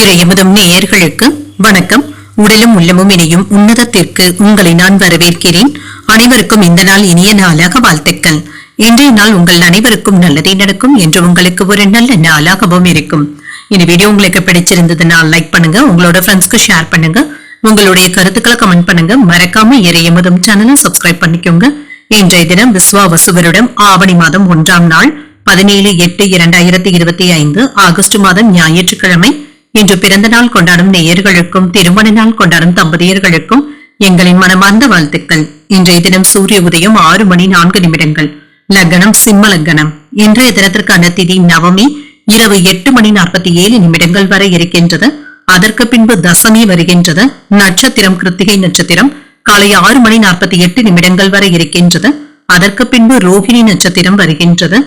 இறையமுதம் நேயர்களுக்கு வணக்கம். உடலும் உள்ளமும் இணையும் உன்னதத்திற்கு உங்களை நான் வரவேற்கிறேன். அனைவருக்கும் இந்த நாள் இனிய நாளாக வாழ்த்துக்கள். இன்றைய நாள் உங்கள் அனைவருக்கும் நல்லதே நடக்கும் என்று உங்களுக்கு ஒரு நல்ல நாளாகவும் இருக்கும். இந்த வீடியோ உங்களுக்கு பிடிச்சிருந்ததுன்னா லைக் பண்ணுங்க உங்களோட ஃப்ரெண்ட்ஸ்க்கு ஷேர் பண்ணுங்க உங்களுடைய கருத்துக்களை கமெண்ட் பண்ணுங்க. மறக்காம இறையமுதம் சேனலை சப்ஸ்கிரைப் பண்ணிக்கோங்க. இன்றைய தினம் விஸ்வாவசுவரிடம் ஆவணி மாதம் ஒன்றாம் நாள் பதினேழு எட்டு இரண்டாயிரத்தி இருபத்தி ஐந்து ஆகஸ்ட் மாதம் ஞாயிற்றுக்கிழமை இன்று பிறந்த நாள் கொண்டாடும் நேயர்களுக்கும் திருமண நாள் கொண்டாடும் தம்பதியர்களுக்கும் எங்களின் மனமார்ந்த வாழ்த்துக்கள். இன்றைய தினம் சூரிய உதயம் ஆறு மணி நான்கு நிமிடங்கள். லக்னம் சிம்ம லக்னம். இன்றைய தினத்திற்கான திதி நவமி இரவு எட்டு மணி நாற்பத்தி ஏழு நிமிடங்கள் வரை இருக்கின்றது. அதற்கு பின்பு தசமி வருகின்றது. நட்சத்திரம் கிருத்திகை நட்சத்திரம் காலை ஆறு மணி நாற்பத்தி எட்டு நிமிடங்கள் வரை இருக்கின்றது. அதற்கு பின்பு ரோஹிணி நட்சத்திரம் வருகின்றது.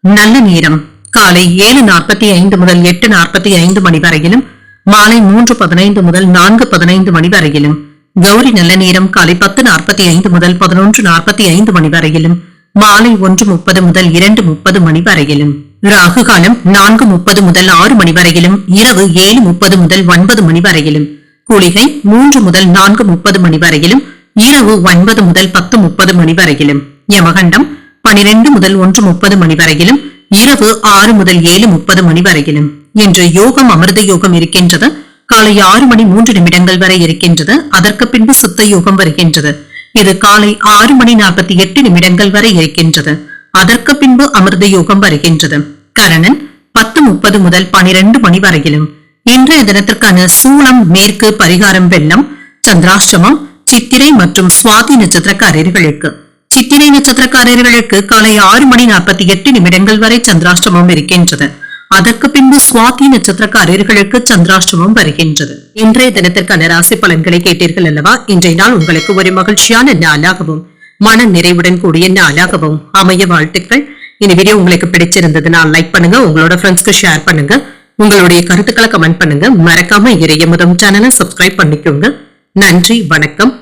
நல்ல நேரம். காலை ஏழு நாற்பத்தி ஐந்து முதல் எட்டு நாற்பத்தி ஐந்து மணி வரையிலும் மாலை மூன்று பதினைந்து முதல் நான்கு பதினைந்து மணி வரையிலும் கௌரி நல்ல நேரம் காலை பத்து நாற்பத்தி ஐந்து முதல் பதினொன்று நாற்பத்தி ஐந்து மணி வரையிலும் மாலை ஒன்று முப்பது முதல் இரண்டு முப்பது மணி வரையிலும் ராகு காலம் நான்கு முப்பது முதல் ஆறு மணி வரையிலும் இரவு ஏழு முப்பது முதல் ஒன்பது மணி வரையிலும் குளிகை மூன்று முதல் நான்கு முப்பது மணி வரையிலும் இரவு ஒன்பது முதல் பத்து முப்பது மணி வரையிலும் யமகண்டம் பனிரெண்டு முதல் ஒன்று முப்பது மணி வரையிலும் இரவு ஆறு முதல் ஏழு முப்பது மணி வரையிலும். இன்று யோகம் அமிர்த யோகம் இருக்கின்றது. காலை ஆறு மணி மூன்று நிமிடங்கள் வரை இருக்கின்றது. அதற்கு பின்பு சுத்த யோகம் வருகின்றது. இது காலை ஆறு மணி நாற்பத்தி எட்டு நிமிடங்கள் வரை இருக்கின்றது. அதற்கு பின்பு அமிர்த யோகம் வருகின்றது. கரணன் பத்து முப்பது முதல் பனிரெண்டு மணி வரையிலும். இன்றைய தினத்திற்கான சூளம் மேற்கு பரிகாரம் வெள்ளம் சந்திராஷ்டமம் சித்திரை மற்றும் சுவாதி நட்சத்திரக்காரர்களுக்கு. சித்திரை நட்சத்திரக்காரர்களுக்கு காலை ஆறு மணி நாற்பத்தி எட்டு நிமிடங்கள் வரை சந்திராஷ்டமம் இருக்கின்றது. அதற்கு பின்பு சுவாதி நட்சத்திரக்காரர்களுக்கு சந்திராஷ்டமம் வருகின்றது. இன்றைய தினத்திற்கான ராசி பலன்களை கேட்டீர்கள் அல்லவா? இன்றைய நாள் உங்களுக்கு ஒரு மகிழ்ச்சியான நாளாகவும் மன நிறைவுடன் கூடிய நாளாகவும் அமைய வாழ்த்துக்கள். இந்த வீடியோ உங்களுக்கு பிடிச்சிருந்ததுன்னா லைக் பண்ணுங்க உங்களோட ஃப்ரெண்ட்ஸ்க்கு ஷேர் பண்ணுங்க. உங்களுடைய கருத்துக்களை கமெண்ட் பண்ணுங்க. மறக்காம இறைய முதம் சேனலை சப்ஸ்கிரைப் பண்ணிக்கோங்க. நன்றி வணக்கம்.